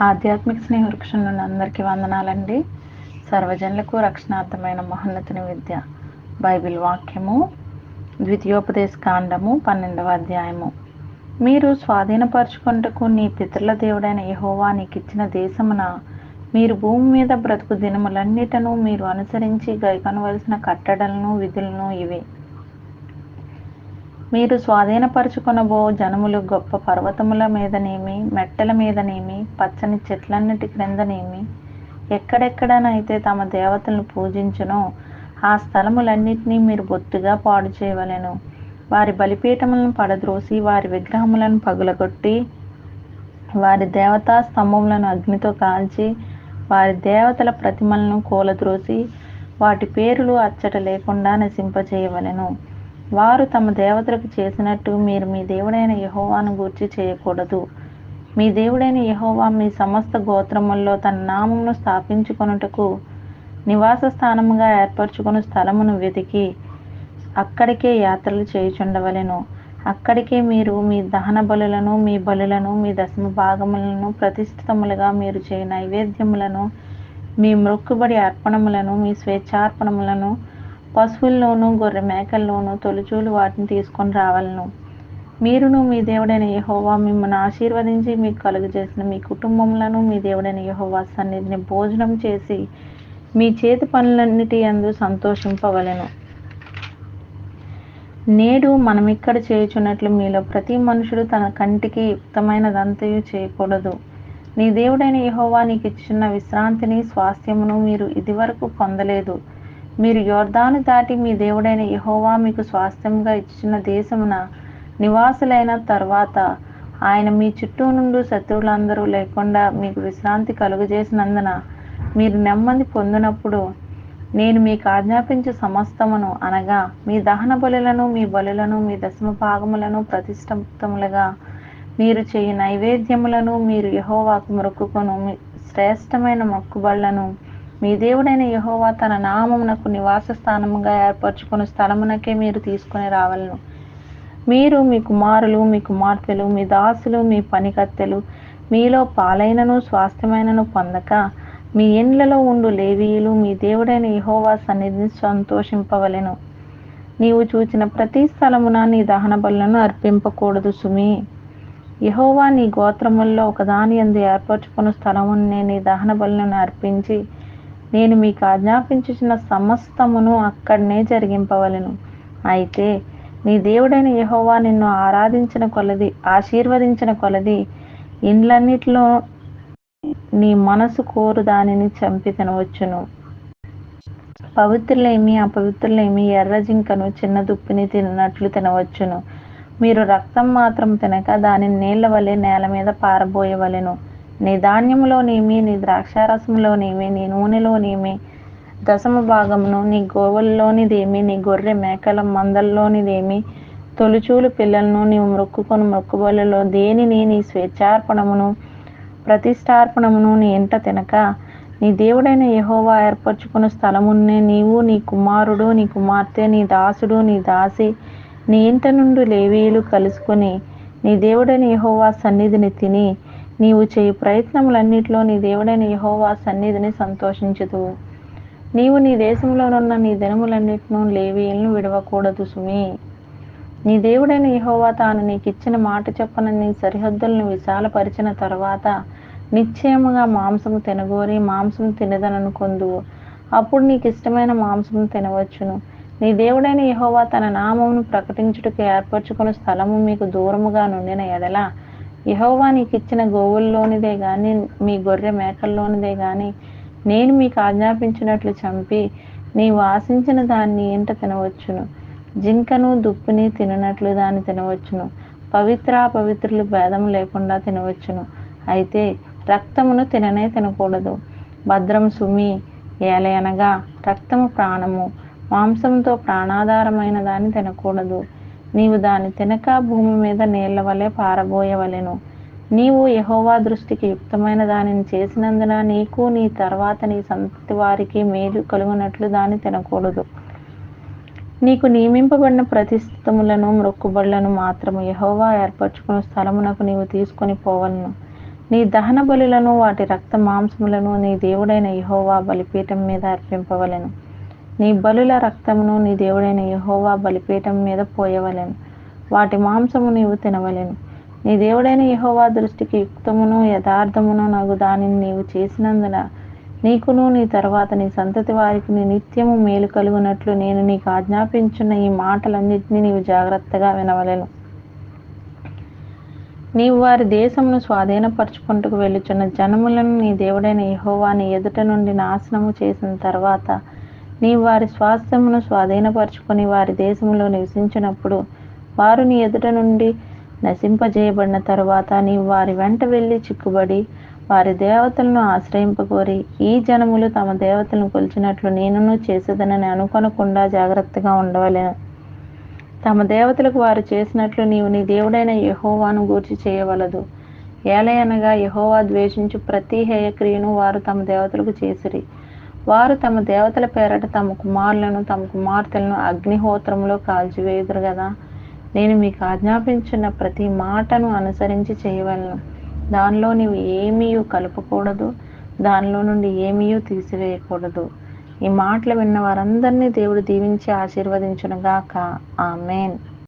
ఆధ్యాత్మిక స్నేహ వృక్షం నుండి అందరికీ వందనాలండి. సర్వజనులకు రక్షణార్థమైన మహోన్నతిని విద్య. బైబిల్ వాక్యము ద్వితీయోపదేశ కాండము పన్నెండవ అధ్యాయము. మీరు స్వాధీనపరచుకుంటకు నీ పితరుల దేవుడైన యహోవా నీకు ఇచ్చిన దేశమున మీరు భూమి మీద బ్రతుకు దినములన్నిటను మీరు అనుసరించి గైకొనవలసిన కట్టడలను విధులను ఇవే. మీరు స్వాధీనపరచుకొనబో జనములు గొప్ప పర్వతముల మీదనేమి మెట్టల మీదనేమి పచ్చని చెట్లన్నిటి క్రిందనేమి ఎక్కడెక్కడనైతే తమ దేవతలను పూజించునో ఆ స్థలములన్నింటినీ మీరు బొత్తుగా పాడు చేయవలెను. వారి బలిపీఠములను పడద్రోసి వారి విగ్రహములను పగులగొట్టి వారి దేవతా స్తంభములను అగ్నితో కాల్చి వారి దేవతల ప్రతిమలను కూలద్రోసి వాటి పేరులు అచ్చట లేకుండా నశింపచేయవలెను. వారు తమ దేవతలకు చేసినట్టు మీరు మీ దేవుడైన యహోవాను గూర్చి చేయకూడదు. మీ దేవుడైన యహోవా మీ సమస్త గోత్రముల్లో తన నామమును స్థాపించుకొనుటకు నివాస స్థానముగా ఏర్పరచుకుని స్థలమును వెతికి అక్కడికే యాత్రలు చేయుచుండవలెను. అక్కడికే మీరు మీ దహన బలులను మీ బలులను మీ దశమ భాగములను ప్రతిష్ఠితములుగా మీరు చేయ నైవేద్యములను మీ మొక్కుబడి అర్పణములను మీ స్వేచ్ఛార్పణములను పశువుల్లోనూ గొర్రె మేకల్లోనూ తొలిచూలు వాటిని తీసుకొని రావాలను. మీరును మీ దేవుడైన యహోవా మిమ్మల్ని ఆశీర్వదించి మీకు కలుగజేసిన మీ కుటుంబంలోనూ మీ దేవుడైన యహోవా సన్నిధిని భోజనం చేసి మీ చేతి పనులన్నిటి అందు సంతోషింపవలెను. నేడు మనం ఇక్కడ చేయుచున్నట్లు మీలో ప్రతి మనుషుడు తన కంటికి యుక్తమైనదంతయు చేయకూడదు. నీ దేవుడైన యహోవా నీకు ఇచ్చిన విశ్రాంతిని స్వాస్థ్యమును మీరు ఇదివరకు పొందలేదు. మీరు యోర్దాను దాటి మీ దేవుడైన యహోవా మీకు స్వాస్థ్యంగా ఇచ్చిన దేశమున నివాసులైన తర్వాత ఆయన మీ చుట్టూ నుండి శత్రువులందరూ లేకుండా మీకు విశ్రాంతి కలుగజేసినందున మీరు నెమ్మది పొందినప్పుడు నేను మీకు ఆజ్ఞాపించే సమస్తమును అనగా మీ దహన బలులను మీ బలులను మీ దశమ భాగములను ప్రతిష్ఠితములుగా మీరు చేయ నైవేద్యములను మీరు యహోవాకు మొక్కుకొను. మీ శ్రేష్టమైన మొక్కుబళ్ళను మీ దేవుడైన యహోవా తన నామమునకు నివాస స్థానముగా ఏర్పరచుకున్న స్థలమునకే మీరు తీసుకుని రావాలను. మీరు మీ కుమారులు మీ కుమార్తెలు మీ దాసులు మీ పనికత్తెలు మీలో పాలైనను స్వాస్థ్యమైనను పొందక మీ ఇండ్లలో ఉండు లేవీయులు మీ దేవుడైన యహోవా సన్నిధిని సంతోషింపవలెను. నీవు చూచిన ప్రతి స్థలమున నీ దహన బలులను అర్పింపకూడదు సుమి. యహోవా నీ గోత్రముల్లో ఒకదాని ఎందు ఏర్పరచుకున్న స్థలమునే నీ దహన బలులను అర్పించి నేను మీకు ఆజ్ఞాపించిన సమస్తమును అక్కడనే జరిగింపవలెను. అయితే నీ దేవుడైన యహోవా నిన్ను ఆరాధించిన కొలది ఆశీర్వదించిన కొలది ఇండ్లన్నిటిలో నీ మనసు కోరు దానిని చంపి తినవచ్చును. పవిత్రులేమి అపవిత్రులేమి ఎర్ర జింకను చిన్న దుప్పిని తిన్నట్లు తినవచ్చును. మీరు రక్తం మాత్రం తినక దానిని నీళ్ళ వలె నేల మీద పారబోయవలెను. నీ ధాన్యములోనేమి నీ ద్రాక్షారసంలోనేమి నీ నూనెలోనేమి దశమ భాగమును నీ గోవుల్లోనిదేమి నీ గొర్రె మేకల మందల్లోనిదేమి తొలిచూలు పిల్లలను నీవు మొక్కుకొని మొక్కుబలలో దేనిని నీ స్వేచ్ఛార్పణమును ప్రతిష్టార్పణమును నీ ఇంట తినక నీ దేవుడైన యహోవా ఏర్పరచుకున్న స్థలమున్నే నీవు నీ కుమారుడు నీ కుమార్తె నీ దాసుడు నీ దాసి నీ ఇంట నుండి లేవీలు కలుసుకొని నీ దేవుడైన యహోవా సన్నిధిని తిని నీవు చేయి ప్రయత్నములన్నిటిలో నీ దేవుడైన యహోవా సన్నిధిని సంతోషించుదువు నీవు నీ దేశంలోనున్న నీ దినములన్నిటిను లేవీలను విడవకూడదు సుమి. నీ దేవుడైన యహోవా తాను నీకు ఇచ్చిన మాట చెప్పన నీ సరిహద్దులను విశాలపరిచిన తర్వాత నిశ్చయముగా మాంసము తినగోరి మాంసం తినదననుకొందువు అప్పుడు నీకు ఇష్టమైన మాంసము తినవచ్చును. నీ దేవుడైన యహోవా తన నామమును ప్రకటించుటకు ఏర్పరచుకున్న స్థలము మీకు దూరముగా నుండిన ఎడల యహోవా నీకు ఇచ్చిన గోవుల్లోనిదే గాని మీ గొర్రె మేకల్లోనిదే గాని నేను మీకు ఆజ్ఞాపించినట్లు చంపి నీవు ఆశించిన దాన్ని ఇంట తినవచ్చును. జింకను దుప్పుని తిననట్లు దాన్ని తినవచ్చును. పవిత్ర పవిత్రులు భేదం లేకుండా తినవచ్చును. అయితే రక్తమును తిననే తినకూడదు. భద్రం సుమి ఏలయనగా రక్తము ప్రాణము. మాంసంతో ప్రాణాధారమైన దాన్ని తినకూడదు. నీవు దాని తినక భూమి మీద నీళ్ళ వలె పారబోయవలెను. నీవు యహోవా దృష్టికి యుక్తమైన దానిని చేసినందున నీకు నీ తర్వాత నీ సంతతి వారికి మేలు కలుగునట్లు దాన్ని తినకూడదు. నీకు నియమింపబడిన ప్రతిస్థితములను మొక్కుబడులను మాత్రము యహోవా ఏర్పరచుకున్న స్థలమునకు నీవు తీసుకొని పోవలను. నీ దహన బలులను వాటి రక్త మాంసములను నీ దేవుడైన యహోవా బలిపీఠం మీద అర్పింపవలెను. నీ బలుల రక్తమును నీ దేవుడైన యహోవా బలిపీఠం మీద పోయవలెను. వాటి మాంసము నీవు తినవలెను. నీ దేవుడైన యహోవా దృష్టికి యుక్తమును యథార్థమును నాకు దానిని నీవు చేసినందున నీకును నీ తర్వాత నీ సంతతి వారికి నీ నిత్యము మేలు కలుగునట్లు నేను నీకు ఆజ్ఞాపించిన ఈ మాటలన్నింటినీ నీవు జాగ్రత్తగా వినవలెను. నీవు వారి దేశమును స్వాధీనపరచుకుంటూ వెళ్ళుచున్న జనములను నీ దేవుడైన యహోవా నీ ఎదుట నుండి నాశనము చేసిన తర్వాత నీవు వారి స్వాస్థ్యమును స్వాధీనపరచుకొని వారి దేశంలో నివసించినప్పుడు వారు నీ ఎదుట నుండి నశింపజేయబడిన తరువాత నీవు వారి వెంట వెళ్ళి చిక్కుబడి వారి దేవతలను ఆశ్రయింపకోరి ఈ జనములు తమ దేవతలను కొలిచినట్లు నేనును చేసేదనని అనుకొనకుండా జాగ్రత్తగా ఉండవలేను. తమ దేవతలకు వారు చేసినట్లు నీవు నీ దేవుడైన యహోవాను గూర్చి చేయవలదు. ఏలయనగా యహోవా ద్వేషించు ప్రతి హేయక్రియను వారు తమ దేవతలకు చేసిరి. వారు తమ దేవతల పేరట తమ కుమారులను తమ కుమార్తెలను అగ్నిహోత్రంలో కాల్చివేయుదురు కదా నేను మీకు ఆజ్ఞాపించిన ప్రతి మాటను అనుసరించి చేయవలను. దానిలో నీవు ఏమీ కలపకూడదు దానిలో నుండి ఏమీ తీసివేయకూడదు. ఈ మాటలు విన్న వారందరినీ దేవుడు దీవించి ఆశీర్వదించునుగాక. ఆమెన్.